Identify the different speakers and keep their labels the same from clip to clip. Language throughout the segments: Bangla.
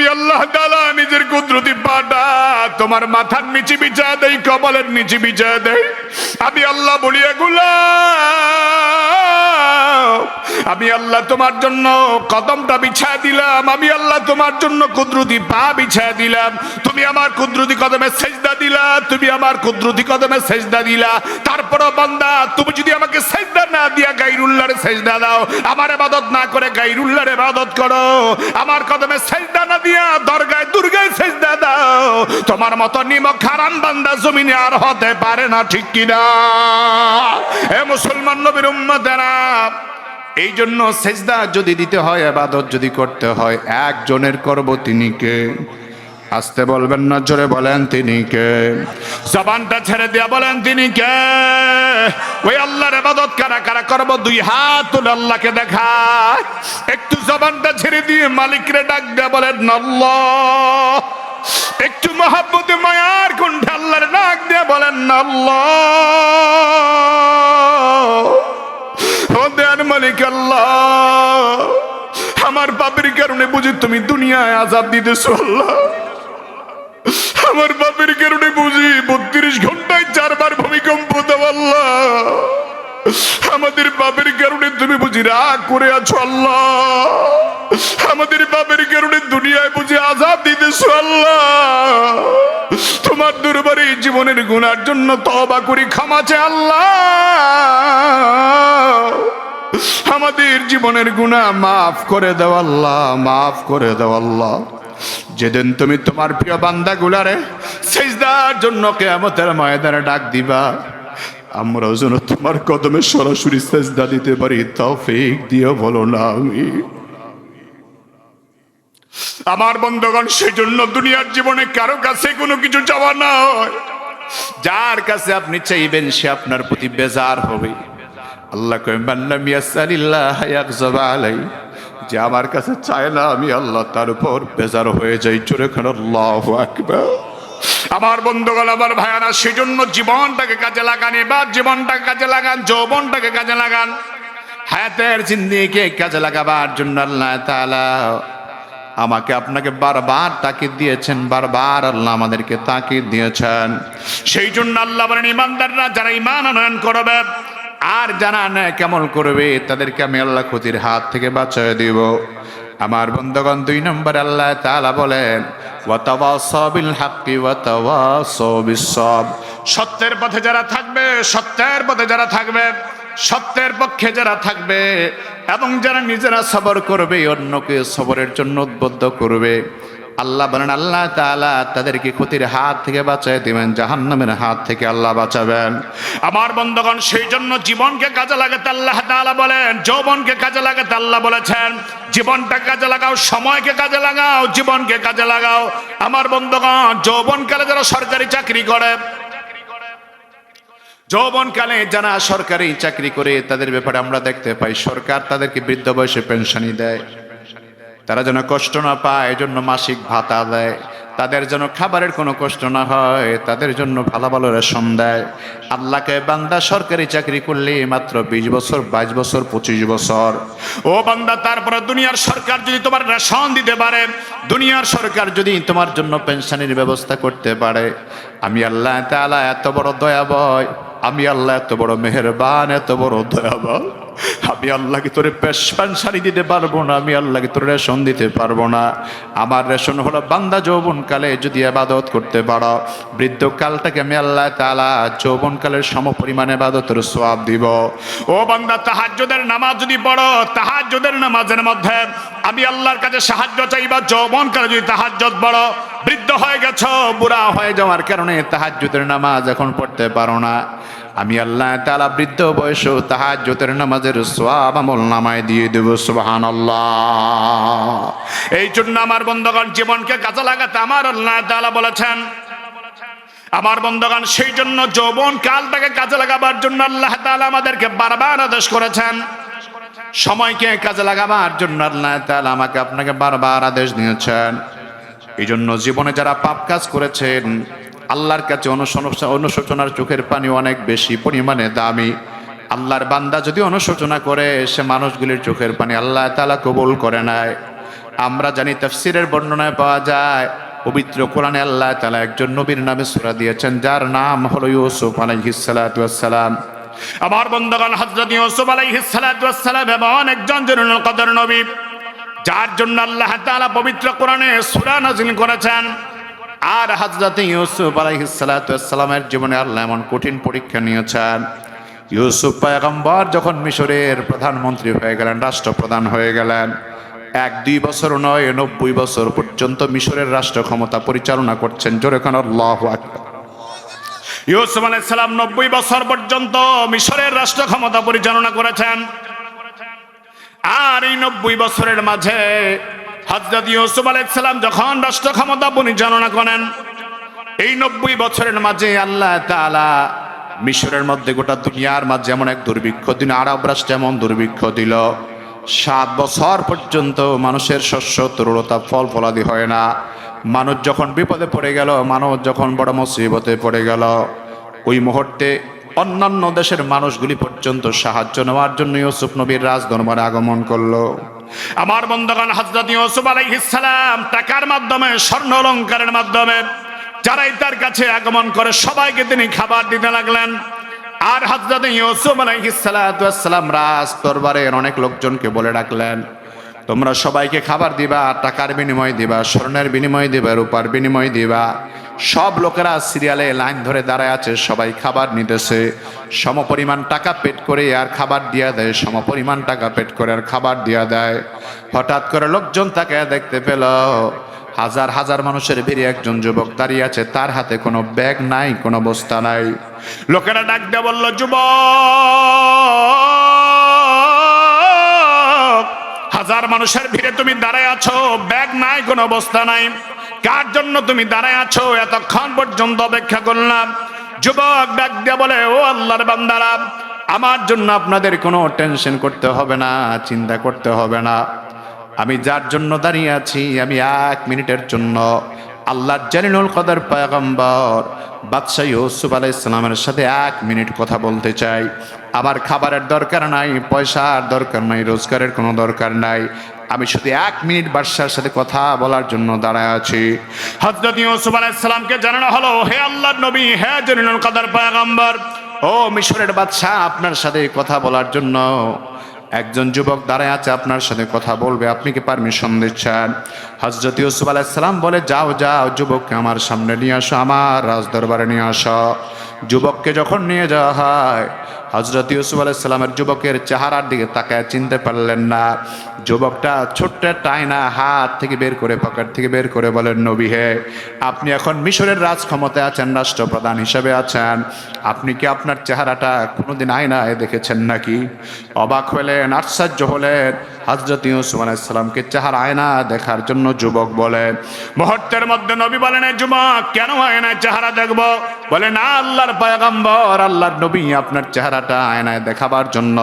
Speaker 1: আমি আল্লাহ তালা নিজের কুদরতি পাটা তোমার মাথার নিচে বিছা দেই, কপালের নিচে বিছা দেই। আমি আল্লাহ বলিয়া এগুলা আমি আল্লাহ তোমার জন্য কদমটা বিছা দিলাম। আমি আল্লাহ তোমার জন্য কুদরতি পা বিছা দিলাম। তুমি আমার কুদরতি কদমে সেজদা দিলা, তুমি আমার কুদরতি কদমে সেজদা দিলা। তারপরও বান্দা, তুমি যদি আমাকে সেজদা না দিয়া গাইরুল্লাহর সেজদা দাও, আমার ইবাদত না করে গাইরুল্লাহর ইবাদত করো। আমার কদমে সেজদা না দিয়া দরগায়, দুর্গায় সেজদা দাও। তোমার মতো নিমক খারাম বান্দা জমিনে আর হতে পারে না, ঠিক কিনা? এ মুসলমান নবীর উম্মতেরা এই জন্য সেজদা যদি দিতে হয় আবাদত যদি করতে হয়, একজনের করব তিনি কে? আসতে বলবেন না, জোরে বলেন তিনি কে? জবানটা ছেড়ে দিয়া বলেন তিনি কে? ওই আল্লাহর ইবাদত কারা কারা করব, দুই হাত তুলে আল্লাহকে দেখা একটু জবানটা ছেড়ে দিয়ে মালিকরে ডাক দেয়া বলেন, আল্লাহ। একটু মহাব্বতে, মায়ার কণ্ঠে আল্লাহর ডাক দিয়ে বলেন, আল্লাহ। ও মালিক আল্লাহ। আমার পাপের কারণে বুঝি তুমি দুনিয়ায় আজাদ দিতেছো আল্লাহ। আমার বাপের কারণে বুঝি বত্রিশ ঘন্টায় চারবার ভূমিকম্প দাও আল্লাহ। আমাদের বাপের কারণে তুমি বুঝি রাগ করে আছো আল্লাহ। আমাদের বাপের কারণে দুনিয়ায় বুঝি আজাদ দিতেছো আল্লাহ। তোমার দরবারে জীবনের গুণার জন্য তবা করি ক্ষমাচে আল্লাহ। আমাদের জীবনের গুণা মাফ করে দাও আল্লাহ, মাফ করে দাও আল্লাহ। যেদিন তুমি তোমার প্রিয় বান্দা গুলারে সেজদার জন্য কেয়ামতের ময়দানে ডাক দিবা আমরাও যেন তোমার কদমে সরাসরি সেজদা দিতে পারি, তৌফিক দিও বলো না আমি। আমার বন্ধগণ সেই জন্য দুনিয়ার জীবনে কারও কাছে কোনো কিছু চাওয়া নয়। যার কাছে আপনি চাইবেন, সে আপনার প্রতি বেজার হবে। আল্লাহ আলাই। যে আমার কাছে চায় না, আমি আল্লাহ তার উপর বেজার হয়ে যাই। চোরে খান আল্লাহু আকবার। আমার বন্ধুগণ, আমার ভাইয়ারা সেই জন্য জীবনটাকে কাজে লাগান, এবার জীবনটাকে কাজে লাগান, যৌবনটাকে কাজে লাগান। হায়াতের জিন্দিকে কাজে লাগাবার জন্য আল্লাহ তাআলা আমাকে আপনাকে বারবার তাকিদ দিয়েছেন, বারবার আল্লাহ আমাদেরকে তাকিদ দিয়েছেন। সেই জন্য আল্লাহ বলেন, ইমানদাররা যারা ইমান আনয়ন করবে আর যারা নেয় কেমন করবে, তাদেরকে আমি আল্লাহ ক্ষতির হাত থেকে বাঁচিয়ে দিব। আমার বন্ধুগণ, দুই নম্বর আল্লাহ তাআলা বলেন সত্যের পথে যারা থাকবে, সত্যের পথে যারা থাকবে সত্যের পক্ষে যারা থাকবে এবং যারা নিজেরা সবর করবে, অন্যকে সবরের জন্য উদ্বুদ্ধ করবে। আল্লাহ বলেন, আল্লাহ তাআলা তাদেরকে ক্ষতির হাত থেকে বাঁচায় দিবেন, জাহান্নামের হাত থেকে আল্লাহ বাঁচাবেন। আমার বন্ধগণ সেই জন্য জীবনকে কাজে লাগাতে আল্লাহ তাআলা বলেন, যৌবনকে কাজে লাগাতে আল্লাহ বলেছেন, জীবনটা কাজে লাগাও, সময়কে কাজে লাগাও, জীবনকে কাজে লাগাও। আমার বন্ধগণ, যৌবনকালে যারা সরকারি চাকরি করে যৌবনকালে যারা সরকারি চাকরি করে, তাদের ব্যাপারে আমরা দেখতে পাই, সরকার তাদেরকে বৃদ্ধ বয়সে পেনশনই দেয়। তারা যেন কষ্ট না পায়, এজন্য মাসিক ভাতা দেয়। তাদের যেন খাবারের কোনো কষ্ট না হয়, তাদের জন্য ভালো ভালো রেশন দেয়। আল্লাহকে বান্দা সরকারি চাকরি করলে মাত্র বিশ বছর, বাইশ বছর, পঁচিশ বছর। ও বান্দা, তারপরে দুনিয়ার সরকার যদি তোমার রেশন দিতে পারে, দুনিয়ার সরকার যদি তোমার জন্য পেনশনের ব্যবস্থা করতে পারে। আমি আল্লাহ তাআলা এত বড় দয়াবয় আমি আল্লাহ এত বড় মেহরবান এত বড় দয়াবয় আমি আল্লাহকে তোরে পেশান শাড়ি দিতে পারব না, আমি আল্লাহকে তোর রেশন দিতে পারব না। আমার রেশন হলো বান্দা যৌবনকালে যদি আবাদত করতে পারো, বৃদ্ধকালটাকে আমি আল্লাহ তালা যৌবনকালের সম পরিমাণে আবাদতের সোয়াব দিব। ও বান্দা, তাহাজ্জুদের নামাজ যদি পড়ো, তাহাজ্জুদের নামাজের মধ্যে আমি আল্লাহর কাছে সাহায্য চাইবা, যৌবনকালে যদি তাহাজ্জুদ পড়ো, বৃদ্ধ হয়ে গেছো, বুড়া হয়ে যাওয়ার কারণে তাহাজ্জুদের নামাজ এখন পড়তে পারো না। আমি আল্লাহ তালা বৃদ্ধ বয়স জ্যোতের নামাজের সোয়াব আমল নামায় দিয়ে দেব সুবাহান এই জন্য আমার বন্ধগণ, জীবনকে কাজে লাগাতে আমার আল্লাহ তালা বলেছেন, আমার বন্ধগণ, সেই জন্য যৌবন কালটাকে কাজে লাগাবার জন্য আল্লাহ তালা আমাদেরকে বারবার আদেশ করেছেন। সময়কে কাজে লাগাবার জন্য আল্লাহ তালা আমাকে আপনাকে বারবার আদেশ দিয়েছেন। এই জন্য জীবনে যারা পাপ কাজ করেছেন আল্লাহর কাছে অনুশোচনা অনুশোচনার চোখের পানি অনেক বেশি পরিমাণে দামি। আল্লাহর বান্দা যদি অনুশোচনা করে, সে মানুষগুলির চোখের পানি আল্লাহ তালা কবুল করে নেয়। আমরা জানি তফসিরের বর্ণনায় পাওয়া যায়, পবিত্র কোরআনে আল্লাহ তালা একজন নবীর নামে সুরা দিয়েছেন, যার নাম হলো ইউসুফ আলাইহিসালাম আমার বন্ধগণ হজরত ইউসুফ আলাইহিসালাম এমন একজন জরুল কদর নবী, যার জন্য আল্লাহ তাআলা পবিত্র কোরআনে সূরা নাযিল করেছেন। আর হযরত ইউসুফ আলাইহিসসালামের জীবনে আল্লাহ এমন কঠিন পরীক্ষা নিয়েছেন। ইউসুফ পয়গম্বর যখন মিশরের প্রধানমন্ত্রী হয়ে গেলেন, রাষ্ট্রপ্রধান হয়ে গেলেন, এক দুই বছর নয়, নব্বই বছর পর্যন্ত মিশরের রাষ্ট্র ক্ষমতা পরিচালনা করছেন। জোরে খান আল্লাহ ইউসুফ আলাইসালাম নব্বই বছর পর্যন্ত মিশরের রাষ্ট্র ক্ষমতা পরিচালনা করেছেন। আর এই নব্বই বছরের মাঝে হজরত ইউসুফ আলাইসালাম যখন রাষ্ট্র ক্ষমতা পরিচালনা করেন, এই নব্বই বছরের মাঝে আল্লাহ তাআলা মিশরের মধ্যে গোটা দুনিয়ার মাঝে এমন এক দুর্ভিক্ষ দিন আরব রাষ্ট্রে এমন দুর্ভিক্ষ দিল। সাত বছর পর্যন্ত মানুষের শস্য, তরুলতা, ফল, ফলাদি হয় না। মানুষ যখন বিপদে পড়ে গেল, মানুষ যখন বড় মুসিবতে পড়ে গেল, ওই মুহূর্তে অন্যান্য দেশের মানুষগুলি পর্যন্ত সাহায্য নেওয়ার জন্য ইউসুফ নবীর রাজদরবারে আগমন করল। আমার বন্ধগান হজরত ইউসুফ আলাইহিসসালাম টাকার মাধ্যমে, স্বর্ণ অলঙ্কারের মাধ্যমে, যারাই তার কাছে আগমন করে, সবাইকে তিনি খাবার দিতে লাগলেন। আর হজরত ইউসুফ আলাইহিসসালাম রাজ দরবারের অনেক লোকজনকে বলে ডাকলেন, তোমরা সবাইকে খাবার দিবা, টাকার বিনিময় দিবা, স্বর্ণের বিনিময় দিবা, রূপার বিনিময় দিবা। সব লোকেরা সিরিয়ালে লাইন ধরে দাঁড়ায় আছে, সবাই খাবার নিতেছে। সমপরিমাণ টাকা পেট করে আর খাবার দিয়া দেয়, সমপরিমাণ টাকা পেট করে আর খাবার দিয়া দেয়। হঠাৎ করে লোকজন তাকে দেখতে পেল। হাজার হাজার মানুষের ভিড়ে একজন যুবক দাঁড়িয়ে আছে, তার হাতে কোনো ব্যাগ নাই, কোনো বস্তা নাই। লোকেরা ডাক দিয়ে বলল, যুবক, হাজার মানুষের ভিড়ে তুমি দাঁড়ায় আছো, ব্যাগ নাই, কোনো অবস্থা নাই। কার জন্য তুমি দাঁড়ায় আছো? এতক্ষণ পর্যন্ত অপেক্ষা করলাম। যুবক ডাক দিয়ে বলে, ও আল্লাহর বান্দারা, আমার জন্য আপনাদের কোনো টেনশন করতে হবে না, চিন্তা করতে হবে না। আমি যার জন্য দাঁড়িয়ে আছি, আমি এক মিনিটের জন্য আল্লাহর জালিনুল কদর পয়গম্বর বাদশাহ ইউসুফ আলাই ইসলামের সাথে এক মিনিট কথা বলতে চাই। আমার খাবারের দরকার নাই, পয়সার দরকার নাই, রোজগারের কোনো দরকার নাই। আমি শুধু এক মিনিট বাদশার সাথে কথা বলার জন্য দাঁড়ায় আছি। হজরত ইউসুফ আলাই ইসলামকে জানানো হলো, হে আল্লাহর নবী, হে জালিনুল কদর পয়গম্বর, ও মিশরের বাদশাহ, আপনার সাথে কথা বলার জন্য একজন যুবক দাঁড়ায় আছে, আপনার সাথে কথা বলবে, আপনি কি পারমিশন দিচ্ছেন? হজরত ইউসুফ আলাইসালাম বলে, যাও যাও, যুবককে আমার সামনে নিয়ে আসো, আমার রাজদরবারে নিয়ে আসো। যুবককে যখন নিয়ে যাওয়া হয় হজরত ইউসুফ আলাইসালামের যুবকের চেহারার দিকে তাকায় চিনতে পারলেন না। যুবকটা ছোট্ট আয়না হাত থেকে বের করে, পকেট থেকে বের করে বলেন, নবী হে, আপনি এখন মিশরের রাজ ক্ষমতায় আছেন, রাষ্ট্রপ্রধান হিসেবে আছেন। আপনি কি আপনার চেহারাটা কোনোদিন আয়নায় দেখেছেন নাকি? অবাক হলেন, আশ্চর্য হলেন। হজরত ইউসুফ আলাইসালামকে চেহারা আয়না দেখার জন্য যুবক বলেন মুহূর্তের মধ্যে নবী বলেন "এই যুবক, কেন আয়নায় চেহারা দেখব? বলে না আল্লাহর পয়গম্বর, আল্লাহর নবী আপনার চেহারাটা আয়নায় দেখাবার জন্য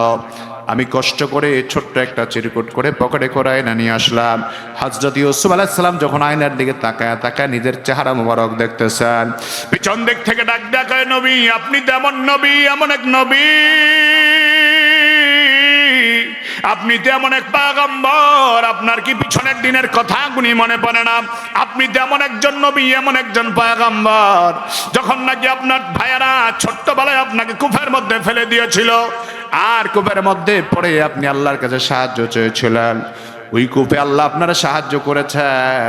Speaker 1: আমি কষ্ট করে ছোট্ট একটা চিরকুট করে পকেটে করে আয়না নিয়ে আসলাম। হজরত ইউসুফ আলাইসালাম যখন আয়নার দিকে তাকায় তাকায় নিজের চেহারা মোবারক দেখতেছেন। পিছন দিক থেকে ডাক ডাকায় নবী, আপনি তেমন নবী, এমন এক নবী। আপনি তেমন এক পাগম্বর, আপনার কি পিছনের দিনের কথা গুনি মনে পড়ে না? আপনি তেমন একজন নবী, এমন একজন পাগম্বর। যখন নাকি আপনার ভাইয়ারা ছোট্টবেলায় আপনাকে কুফের মধ্যে ফেলে দিয়েছিল, আর কুফের মধ্যে পড়ে আপনি আল্লাহর কাছে সাহায্য চেয়েছিলেন। ওই কূপে আল্লাহ আপনারা সাহায্য করেছেন।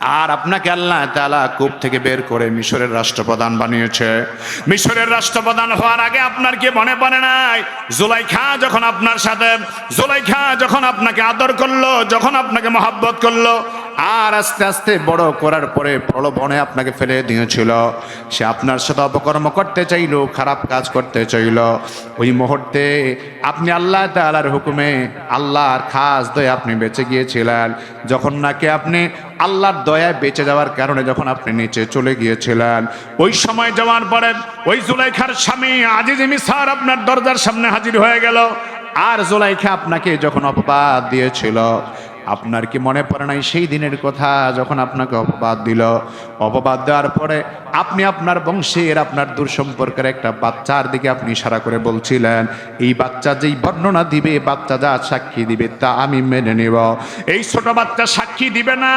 Speaker 1: আর আপনাকে আল্লাহ তালা কূপ থেকে বের করে মিশরের রাষ্ট্রপ্রধান বানিয়েছে। মিশরের রাষ্ট্রপ্রধান হওয়ার আগে আপনার কি মনে পড়ে নাই? জুলাইখা যখন আপনার সাথে, জুলাইখা যখন আপনাকে আদর করল, যখন আপনাকে মহাব্বত করল আর আস্তে আস্তে বড় করার পরে প্রলোভনে আপনাকে ফেলে দিয়েছিল। সে আপনার সাথে অপকর্ম করতে চাইলো, খারাপ কাজ করতে চাইল। ওই মুহূর্তে আপনি আল্লাহ তালার হুকুমে আল্লাহর খাস দয়ে আপনি বেঁচে গিয়েছিলেন। যখন নাকি আপনি আল্লাহর দয়ায় বেঁচে যাওয়ার কারণে যখন আপনি নিচে চলে গিয়েছিলেন। ওই সময় যাওয়ার পরে ওই জুলাইখার স্বামী আজিজ মিসার আপনার দরজার সামনে হাজির হয়ে গেল। আর জুলাইখা আপনাকে যখন অপবাদ দিয়েছিল আপনার কি মনে পড়ে নাই সেই দিনের কথা যখন আপনাকে অপবাদ দিল? অপবাদ দেওয়ার পরে আপনি আপনার বংশের, আপনার দূর সম্পর্কের একটা বাচ্চার দিকে আপনি ইশারা করে বলছিলেন, এই বাচ্চা যেই বর্ণনা দিবে, বাচ্চা যা সাক্ষী দিবে তা আমি মেনে নেব। এই ছোট বাচ্চা সাক্ষী দিবে না,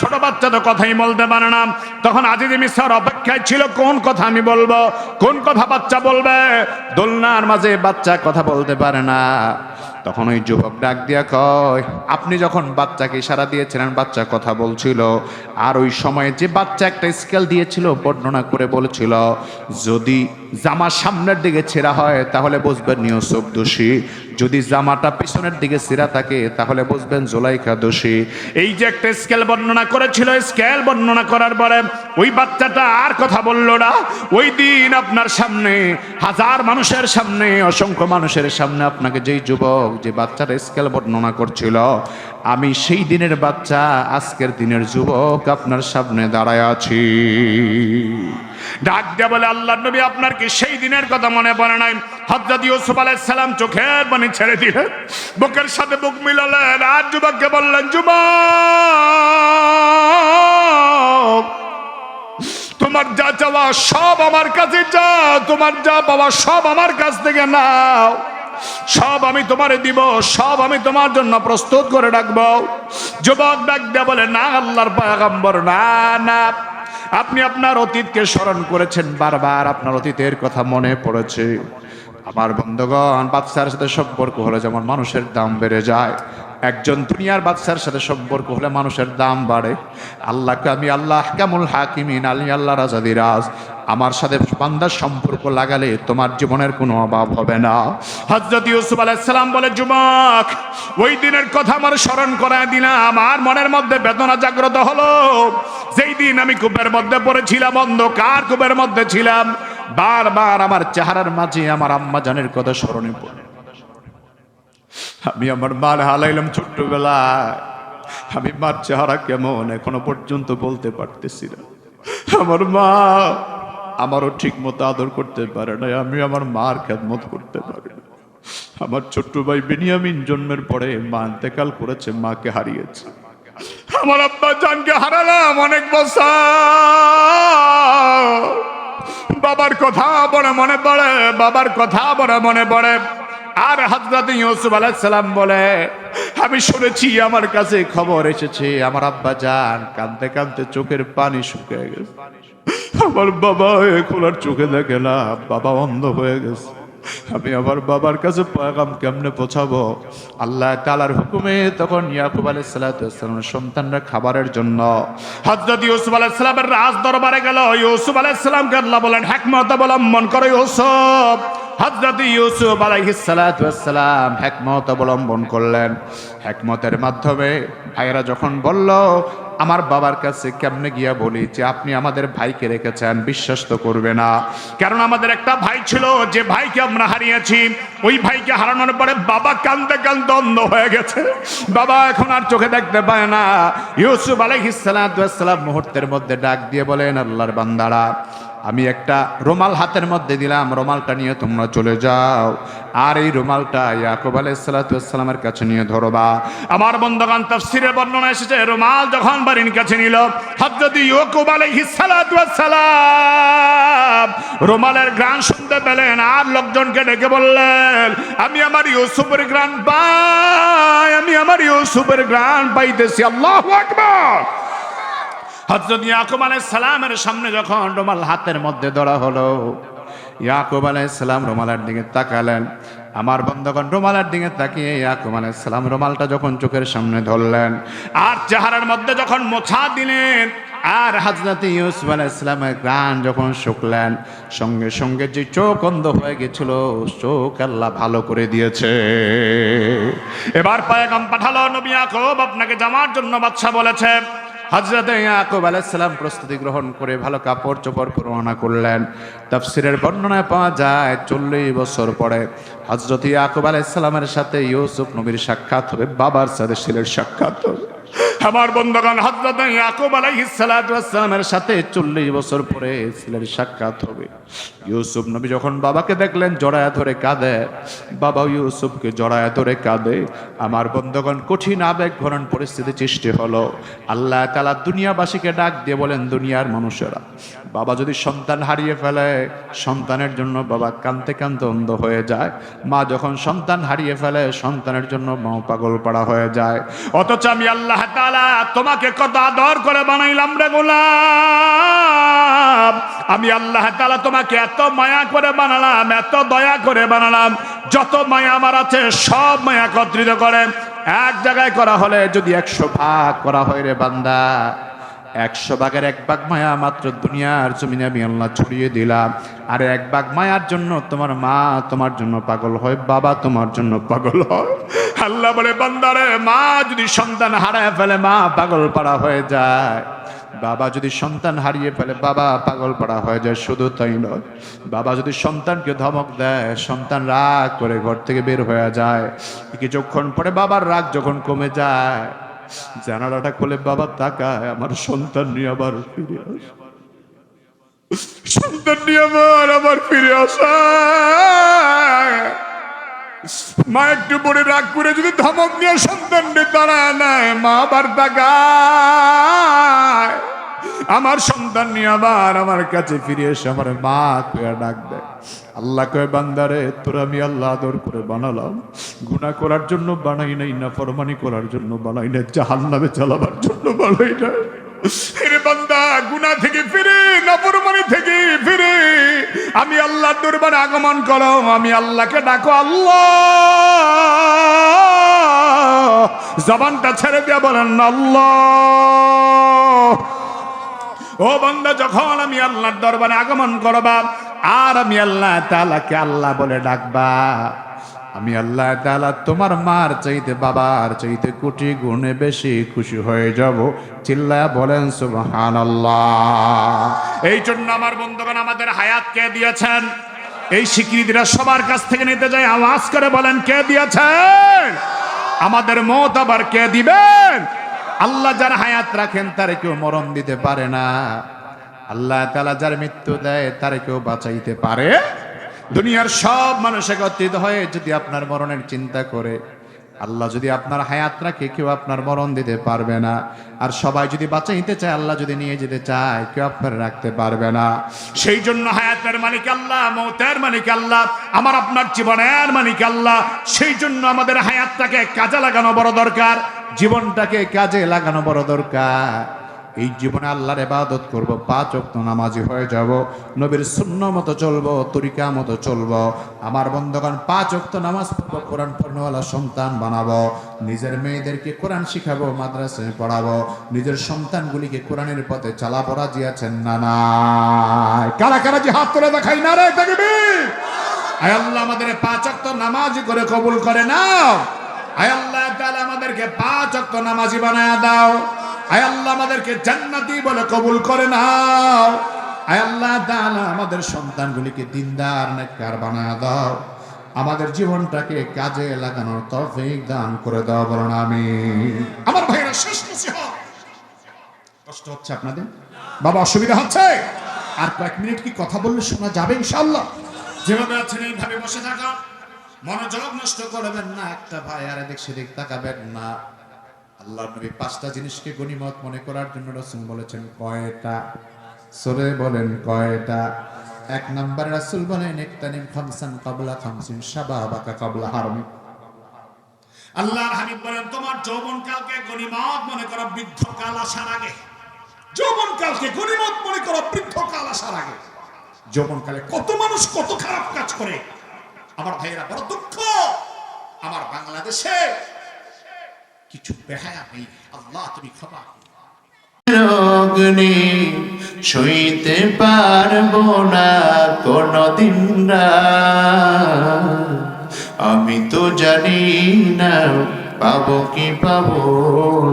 Speaker 1: ছোট বাচ্চা তো কথাই বলতে পারে না। তখন আজিজ মিশ্র অপেক্ষায় ছিল, কোন কথা আমি বলব? কোন কথা বাচ্চা বলবে? দোলনার মাঝে বাচ্চা কথা বলতে পারে না। তখন ওই যুবক ডাক দিয়া কয়, আপনি যখন বাচ্চাকে ইশারা দিয়েছিলেন, বাচ্চা কথা বলছিল। আর ওই সময়ে যে বাচ্চা একটা স্কেল দিয়েছিল, বর্ণনা করে বলেছিল, যদি জামা সামনের দিকে ছেঁড়া হয়, তাহলে বুঝবেন নিয়সব দোষী। যদি জামাটা পিছনের দিকে ছেঁড়া থাকে, তাহলে বুঝবেন জোলাইকা দোষী। এই যে একটা স্কেল বর্ণনা করেছিল স্কেল বর্ণনা করার পরে ওই বাচ্চাটা আর কথা বলল না। ওই দিন আপনার সামনে, হাজার মানুষের সামনে, অসংখ্য মানুষের সামনে আপনাকে যেই যুবক, যে বাচ্চাটা স্কেল বর্ণনা করছিল, আমি সেই দিনের বাচ্চা, আজকের দিনের যুবক আপনার সামনে দাঁড়ায় আছি। ডাক দিয়া বলে আল্লাহ নবী আপনার কি সেই দিনের কথা মনে পড়ে নাই? হজরত ইউসুফ আলাইহিস সালাম চোখের পানি ছেড়ে দিলেন বুকের সাথে বুক মিলালেন। আর যুবককে বললেন, যুবক, তোমার যা চাওয়া সব আমার কাছে যা তোমার যা বাবা সব আমার কাছ থেকে নাও। সব আমি তোমারে দিব, সব আমি তোমার জন্য প্রস্তুত করে রাখব। যুবক ডাক দেয়া বলে, না, আল্লাহর পায়গাম্বর, না না। আপনি আপনার অতীতকে স্মরণ করেছেন বারবার, আপনার অতীতের কথা মনে পড়েছে। আমার বন্ধুগণ বাচ্চার সাথে সম্পর্ক হলে যেমন মানুষের দাম বেড়ে যায় একজন দুনিয়ার বাচ্চার সাথে সম্পর্ক হলে মানুষের দাম বাড়ে। আল্লাহকে আমি আল্লাহ কেমন হাকিমিন, আলী আল্লাহ রাজাদিরাজ আমার সাথে বান্দার সম্পর্ক লাগালে তোমার জীবনের কোনো অভাব হবে না। হজরত ইউসুফ আলাইসালাম বলে, যুবক, ওই দিনের কথা আমার স্মরণ করায় দিলাম। আমার মনের মধ্যে বেদনা জাগ্রত হলো। যেই দিন আমি কূপের মধ্যে পড়েছিলাম, অন্ধকার কূপের মধ্যে ছিলাম। বারবার আমার চেহারার মাঝে আমার আম্মা জানের কথা স্মরণে পড়ে। আমি আমার মার হালাইলাম ছোট্টবেলায়। আমি মার চেহারা কেমন এখনও পর্যন্ত বলতে পারতেছি না। আমার মা আমারও ঠিক মতো আদর করতে পারে না আমি আমার মার খেদমত করতে পারি না। আমার ছোট্ট ভাই বেনিয়ামিন জন্মের পরে মা ইন্তেকাল করেছে, মাকে হারিয়েছে। আমার আব্বা জানকে হারালাম অনেক বছর। বাবার কথা বড় মনে পড়ে, বাবার কথা বড় মনে পড়ে। আর হজরত ইউসুফ আলাইসালাম বলে, আমি শুনেছি, আমার কাছে খবর এসেছে, আমার আব্বা যান, কাঁদতে কাঁদতে চোখের পানি শুকিয়ে গেছে। আমার বাবা এখন আর চোখে দেখে না, বাবা অন্ধ হয়ে গেছে। আমি আমার বাবার কাছে পয়গাম কেমনে পৌঁছাবো? আল্লাহ তালার হুকুমে তখন ইয়াকুব আলাই সালাতামের সন্তানরা খাবারের জন্য হজরত ইউসুফ আলাইসালামের রাজ দরবারে গেল। ইউসুফ আলাইসালামকে আল্লাহ বলেন হ্যাকমত অবলম্বন করো ইউসুফ। হজরত ইউসুফ আলাইহিসালাম হ্যাকমত অবলম্বন করলেন। হ্যাকমতের মাধ্যমে ভাইয়েরা যখন বলল, আমার বাবার কাছে কেমনে গিয়া বলি যে আপনি আমাদের ভাইকে রেখেছেন বিশ্বাস তো করবে না। কারণ আমাদের একটা ভাই ছিল, যে ভাইকে আমরা হারিয়েছি, ওই ভাইকে হারানোর পরে বাবা কান্দতে কান্দতে অন্ধ হয়ে গেছে। বাবা এখন আর চোখে দেখতে পায় না। ইউসুফ আলাইহিসালাম মুহূর্তের মধ্যে ডাক দিয়ে বলেন, আল্লাহর বান্দারা আমি একটা রোমাল হাতের মধ্যে দিলাম, রোমালটা নিয়ে তোমরা চলে যাও। আর এই রোমালটা ইয়াকুব আলাইসালামের কাছে নিয়ে ধরবা। আমার বন্ধগান তফসিরের বর্ণনা এসেছে, রুমাল যখন বাড়ির কাছে নিল হজরত ইয়াকুব আলাইহিসালাম রুমালের গ্রান শুনতে পেলেন, আর লোকজনকে ডেকে বললেন, আমি আমার ইউসুফের গ্রান পাই, আমি আমার ইউসুফের গ্রান পাইতেছি, আল্লাহ আকবার। হজরত ইয়াকুব আলাইহিস সালামের সামনে যখন রুমাল হাতের মধ্যে ধরা হলো, ইয়াকুব আলাইহিস সালাম রুমালের দিকে তাকালেন। আমার বন্ধগণ, রুমালের দিকে তাকিয়ে ইয়াকুব আলাইহিস সালাম রুমালটা যখন চোখের সামনে ধরলেন, আর চেহারার মধ্যে যখন মোছা দিলেন, আর হাজরত ইউসুফ আলাইহিস সালামের গান যখন শুকলেন, সঙ্গে সঙ্গে যে চোখ অন্ধ হয়ে গেছিল, চোখ আল্লাহ ভালো করে দিয়েছে। এবার পায়গাম পাঠালো নবী ইয়াকুব, আপনাকে জামার জন্য বাদশা বলেছে হজরত ইয়াকুব আলাইসালাম প্রস্তুতি গ্রহণ করে ভালো কাপড় চোপড় রওনা করলেন। তাফসিরের বর্ণনায় পাওয়া যায়, চল্লিশ বছর পরে হজরত ইয়াকুব আলাইসালামের সাথে ইউসুফ নবীর সাক্ষাৎ হবে, বাবার সাথে ছেলের সাক্ষাৎ হবে। আমার বন্ধগান হজরত ইয়াকুব আলাইহিস সালাতু সাথে চল্লিশ বছর পরে ছেলের সাক্ষাৎ হবে। ইউসুফ নবী যখন বাবাকে দেখলেন, জড়ায়া ধরে কাঁদে। বাবা ইউসুফকে জড়ায়া ধরে কাঁদে। আমার বন্ধগণ, কঠিন আবেগ ভরণ পরিস্থিতি সৃষ্টি হলো। আল্লাহ তালা দুনিয়াবাসীকে ডাক দিয়ে বলেন, দুনিয়ার মানুষেরা, বাবা যদি সন্তান হারিয়ে ফেলে, সন্তানের জন্য বাবা কানতে কানতে অন্ধ হয়ে যায়। মা যখন সন্তান হারিয়ে ফেলে, সন্তানের জন্য মা পাগল পাড়া হয়ে যায়। অথচ আমি আল্লাহ তাআলা তোমাকে কত আদর করে বানাইলাম রে গোলাম। আমি আল্লাহ তালা তোমাকে এত মায়া করে বানালাম, এত দয়া করে বানালাম, যত মায়া আমার আছে সব মায়া একত্রিত করে। এক জায়গায় করা হলে যদি একশো ভাগ করা হয় রে বান্দা, একশো ভাগের এক ভাগ মায়া মাত্র দুনিয়ার জমিনে আমি আল্লাহ ছড়িয়ে দিলাম। আর এক ভাগ মায়ার জন্য তোমার মা তোমার জন্য পাগল হয়, বাবা তোমার জন্য পাগল হয়। আল্লাহ বলে, বান্দারে, মা যদি সন্তান হারায় ফেলে, মা পাগল পাড়া হয়ে যায়। বাবা যদি সন্তান হারিয়ে ফেলে, বাবা পাগল পাড়া হয়ে যায়। শুধু তাই নয়, বাবা যদি সন্তানকে ধমক দেয়, সন্তান রাগ করে ঘর থেকে বের হয়ে যায়। কিছুক্ষণ পরে বাবার রাগ যখন কমে যায়, জানালাটা খুলে বাবা তাকায়, আমার সন্তান নিয়ে আবার ফিরে আসে। সন্তান নিয়ে আমার আবার ফিরে আসে। মা একটু পরে রাগ করে যদি ধমক নিয়ে সন্তান দাঁড়ায় নেয়, মা আবার তাকায়। আমার সন্তান নিয়ে আবার আমার কাছে ফিরে এসে আমার মা কয়ে ডাক দেয়। আল্লাহ কয়ে বান্দারে তোর আমি আল্লাহ আদর করে বানালাম। গুণা করার জন্য বানাই নাই না ফরমানি করার জন্য বানাই না জাহান নামে চালাবার জন্য বানাই না রে বান্দা, গুনাহ থেকে ফিরে, নাফরমানি থেকে ফিরে। আমি আল্লাহর দরবারে আগমন করো, আমি আল্লাহকে ডাকো, আল্লাহ। জবানটা ছেড়ে দিয়া বলেন, আল্লাহ। ও বান্দা, যখন আমি আল্লাহর দরবারে আগমন করবা, আর আমি আল্লাহ তাআলাকে আল্লাহ বলে ডাকবা। আমি আল্লাহ তাআলা তোমার মার চাইতে, বাবার চাইতে কোটি গুণে বেশি খুশি হয়ে যাব। চিল্লায় বলেন, সুবহানাল্লাহ। এই জন্য আমার বন্ধুগণ, আমাদের হায়াত কে দিয়েছেন? এই স্বীকৃতিরা সবার কাছ থেকে নিতে যাই আওয়াজ করে বলেন, কে দিয়েছেন? আমাদের মত আবার কে দিবেন? আল্লাহ যার হায়াত রাখেন, তার কেউ মরণ দিতে পারে না। আল্লাহ তালা যার মৃত্যু দেয়, তার কেউ বাঁচাইতে পারে দুনিয়ার সব মানুষ একত্রিত হয়ে যদি আপনার মরণের চিন্তা করে, আল্লাহ যদি আপনার হায়াত রাখে, কেউ আপনার মরণ দিতে পারবে না। আর সবাই যদি বাঁচাইতে চায়, আল্লাহ যদি নিয়ে যেতে চায়, কেউ আপনার রাখতে পারবে না। সেই জন্য হায়াতের মালিক আল্লাহ, মৌতের মালিক আল্লাহ, আমার আপনার জীবনের মালিক আল্লাহ। সেই জন্য আমাদের হায়াতটাকে কাজে লাগানো বড় দরকার, জীবনটাকে কাজে লাগানো বড় দরকার। এই জীবনে আল্লাহর ইবাদত করব, পাঁচ অক্ত নামাজি হয়ে যাব, নবীর শূন্য মতো চলবো, তরিকা মতো চলবো। আমার বন্ধগণ, পাঁচ অক্ত নামাজ পড়ব, কোরআন পড়নেওয়ালা সন্তান বানাবো, নিজের মেয়েদেরকে কোরআন শিখাবো মাদ্রাসায় পড়াবো, নিজের সন্তানগুলিকে কোরআনের পথে চালা পড়া না না কারা কারা যে হাত তুলে দেখাই না রে দেখবি আয় আল্লাহ আমাদের পাঁচ অক্ত নামাজি করে কবুল করে নাও। আয় আল্লাহ তাআলা আমাদেরকে পাঁচ অক্ত নামাজি বানায় দাও। আয় আল্লাহ আমাদেরকে জান্নাতি বলে কবুল করে নাও। আয় আল্লাহ তাআলা আমাদের সন্তানগুলিকে দিনদার, নেককার বানায় দাও। আমাদের জীবনটাকে কাজে লাগানোর তৌফিক দান করে দাও, বলুন আমি আমার ভাইরা শেষ নসিহত। কষ্ট হচ্ছে আপনাদের? বাবা, অসুবিধা হচ্ছে? আর কয়েক মিনিট কি কথা বললে শোনা যাবে ইনশাআল্লাহ? যেভাবে আছেন, এইভাবে বসে থাকা। মনোযোগ নষ্ট করবেন না, একটা ভাই আর এদিক সেদিক তাকাবেন না। আল্লাহ নবী পাঁচটা জিনিসকে গনিমত মনে করার জন্য রসুল বলেছেন, কয়টা? সরে বলেন, কয়টা? এক নম্বর, রাসূল বলেন, ইকতানিম খামসান ক্বাবলা খামসিন শাবাবাকা ক্বাবলা হারমি। আল্লাহর হাবিব বলেন, তোমার যৌবন কালকে গনিমত মনে করো বৃদ্ধ কাল আসার আগে। যৌবন কালকে গনিমত মনে করো বৃদ্ধ কাল আসার আগে। যৌবন কালে কত মানুষ কত খারাপ কাজ করে। আমার ভাইয়েরা, বড় দুঃখ। আমার বাংলাদেশে কিছু বেহায়া নেই। আল্লাহ, তুমি ক্ষমা
Speaker 2: অগ্নি সইতে পারব না কোনদিন। আমি তো জানি না পাবো কি পাবো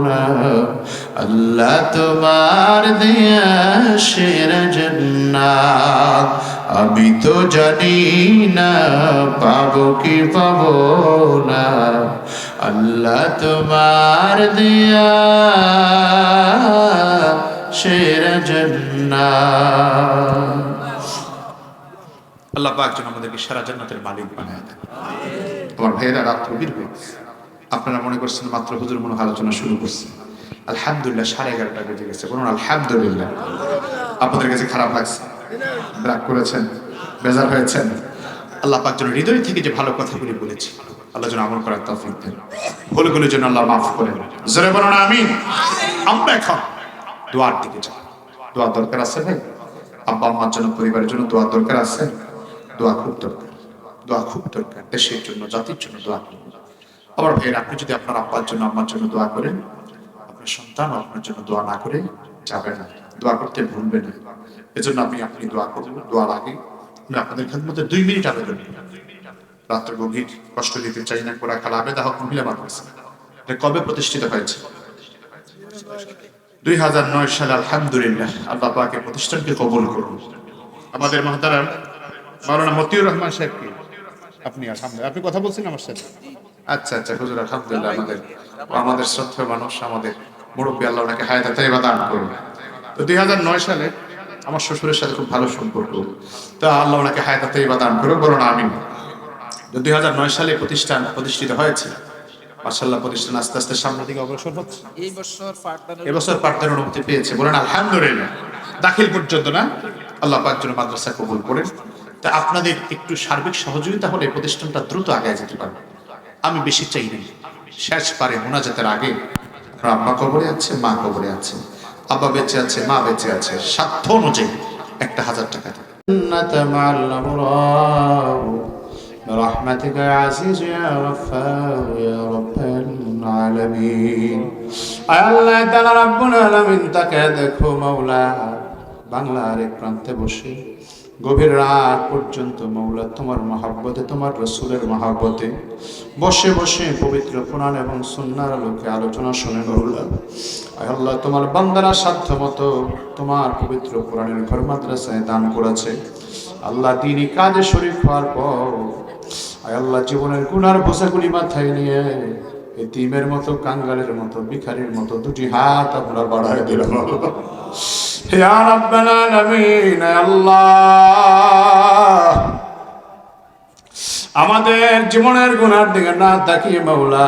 Speaker 2: না। আল্লাহ তোমার দেয়া সেরা আমি তো জানি না পাবো কি পাবো না।
Speaker 1: আল্লাহ তোমার দিয়া জান্নাত।
Speaker 3: আল্লাহ পাক যেন আমাদেরকে সারা জান্নাতের মালিক বানায় দেন। আমার ভাইয়েরা রাত গভীর হয়ে। আপনারা মনে করছেন মাত্র হুজুর মনে আলোচনা শুরু করছে। আলহামদুলিল্লাহ সাড়ে এগারোটা বেজে গেছে। বলুন আলহামদুলিল্লাহ। আপনাদের কাছে খারাপ লাগছে? রাগ করেছেন? বেজার হয়েছেন? আল্লাহ পাক যেন হৃদয় থেকে যে ভালো কথাগুলি বলেছি আল্লাহ যেন আমল করার তৌফিক দেন। ভুলগুলির জন্য আল্লাহ মাফ করেন জোরে বলুন আমি আমরা এখন দোয়ার দিকে যাব দোয়ার দরকার আছে ভাই? আব্বা আম্মার জন্য, পরিবারের জন্য দোয়ার দরকার আছে? দোয়া খুব দরকার। দোয়া খুব দরকার। দেশের জন্য, জাতির জন্য দোয়া করুন আবার ভাইয়ের, আপনি যদি আপনার আব্বার জন্য, আম্মার জন্য দোয়া করেন, আপনার সন্তান আপনার জন্য দোয়া না করে যাবে না। দোয়া করতে ভুলবে না। এজন্য আমি আপনি দোয়া করবেন দোয়ার আগে আমি আপনাদের মধ্যে দুই মিনিট আবেদন। রাত্র গভীর কষ্ট দিতে চাই না, কোরা খালা আবেদা হক মহিলা মাদ্রাসা এটা কবে প্রতিষ্ঠিত হয়েছে? দুই হাজার নয় সালে, আলহামদুলিল্লাহ, আল্লাহ পাকে প্রতিষ্ঠানকে কবুল করুন। আমাদের মহতারাম মাওলানা মতিউর রহমান সাহেবকে আপনি আলহামদুলিল্লাহ আপনি কথা বলছেন আমার সাথে? আচ্ছা আচ্ছা হুজুর, আলহামদুলিল্লাহ, আমাদের আমাদের শ্রদ্ধেয় মানুষ, আমাদের মুরব্বী, আল্লাহ ওনাকে হায়াত তাইবা দান করুন। তো দুই হাজার নয় সালে আমার শ্বশুরের সাথে খুব ভালো সম্পর্ক। তা আল্লাহ ওনাকে হায়াত তাইবা দান করুন বলুন আমিন। দুই হাজার নয় সালে প্রতিষ্ঠান প্রতিষ্ঠিত হয়েছে। মার্শাল্লাহ প্রতিষ্ঠান আস্তে আস্তে সামনের দিকে অগ্রসর হচ্ছে।
Speaker 4: এই বছর
Speaker 3: পাঠদান অনুমতি পেয়েছে বলেন আলহামদুলিল্লাহ। দাখিল পর্যন্ত না? আল্লাহ পাঁচজন মাদ্রাসা কবুল করেন। তা আপনাদের একটু সার্বিক সহযোগিতা হলে প্রতিষ্ঠানটা দ্রুত আগে যেতে পারবে। আমি বেশি চাই না শেষ পারে মোনাজাতের আগে আব্বা কবরে আছে মা কবরে আছে। আব্বা বেঁচে আছে মা বেঁচে আছে। সাধ্য অনুযায়ী একটা হাজার টাকা দেবে।
Speaker 1: برحمتك يا عزيز يا غفار يا رب العالمين আয় আল্লাহ তাআলা রব্বুল আলামিন তাকে দেখো মাওলা বাংলার এক প্রান্তে বসে গভীর রাত পর্যন্ত মৌলা তোমার মহাব্বতে তোমার রসুলের মহাব্বতে বসে বসে পবিত্র পুরাণ এবং সুন্নার আলোকে আলোচনা শুনে মৌলা আয় আল্লাহ তোমার বান্দারা সাধ্য মতো তোমার পবিত্র পুরাণের ঘর মাদ্রাসায় দান করেছে আল্লাহ দিনই কাজে শরীর হওয়ার পর আয় আল্লাহ জীবনের গুনার বোঝাগুলি মাথায় নিয়ে এতিমের মতো, কাঙ্গালের মতো, ভিখারির মতো দুটি হাত আমরা বাড়ায় আল্লাহ। আমাদের জীবনের গুনার দিকে না তাকিয়ে মাওলা।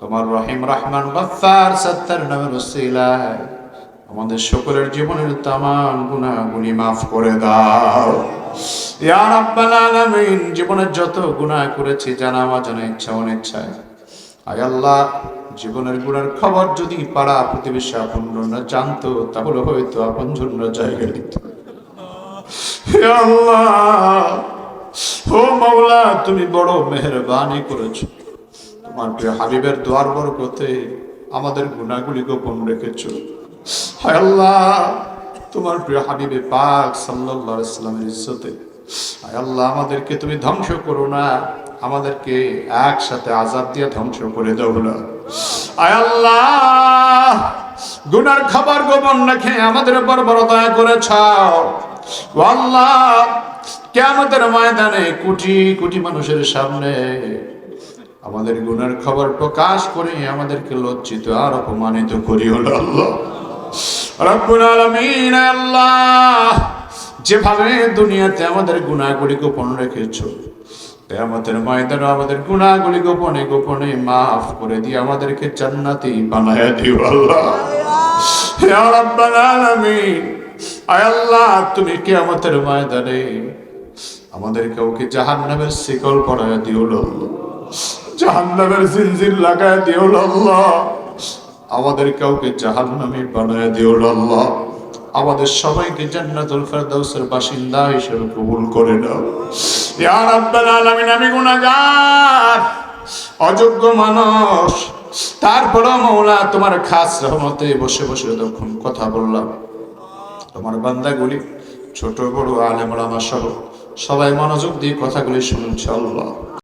Speaker 1: তোমার রহিম, রহমান, গফফার, সত্তার নামের আমাদের সকলের জীবনের তামাম গুনাহগুলি মাফ করে দাও। জীবনের যত গুনাহ করেছি, জানা, অজানা, ইচ্ছা, অনিচ্ছায়। আয় আল্লাহ, জীবনের গুণের খবর যদি পাড়া প্রতিবেশী আপনরা জানতো, তাহলে হয়তো আপনজনরা জায়গা দিত তুমি বড় মেহরবানি করেছ। তোমার প্রিয় হাবিবের দোয়ার বরকতে আমাদের গুণাগুলি গোপন রেখেছো। আল্লাহ তোমার প্রিয় হাবিবে পাক সাল্লামের ইজ্জতে। আল্লাহ, আমাদেরকে তুমি ধ্বংস করো না। আমাদেরকে একসাথে আজাদ দিয়ে ধ্বংস করে দাও না। আল্লাহ, গুনার খাবার গোপন রেখে আমাদের উপর বড় দয়া করেছাও ও আল্লাহ কেমতের ময়দানে কোটি কোটি মানুষের সামনে আমাদের গুনার খবর প্রকাশ করে আমাদেরকে লজ্জিত আর অপমানিত করিও না আল্লাহ। রব্বুল আলামিন, আল্লাহ, যেভাবে দুনিয়াতে আমাদের গুনাহগুলি গোপন রেখেছো আমাদের ময়দানে আমাদের গুনাহগুলি গোপনে গোপনে মাফ করে দিয়ে আমাদেরকে জান্নাতি বানায় দিও আল্লাহ। ইয়া রাব্বাল আলামিন, আয় আল্লাহ, তুমি কি ময়দানে আমাদের কাউকে জাহান্নামের শিকল পরায় দিও আল্লাহ? জাহান্নামের জিনজির লাগায় দিও আল্লাহ। আমাদের কাউকে জাহান্নামী বানায় দিও আল্লাহ। আমাদের সবাইকে জান্নাতুল ফেরদাউসের বাসিন্দা হিসেবে কবুল করে নাও। ইয়া রাব্বাল আলামিন, আমি গুনাহগার, অযোগ্য মানুষ। তারপরও মৌলা তোমার খাস রহমতে বসে বসে তখন কথা বললাম। তোমার বান্দাগুলি, ছোট বড় আলেম ওলামা সহ সবাই মনোযোগ দিয়ে কথাগুলি শুনছে আল্লাহ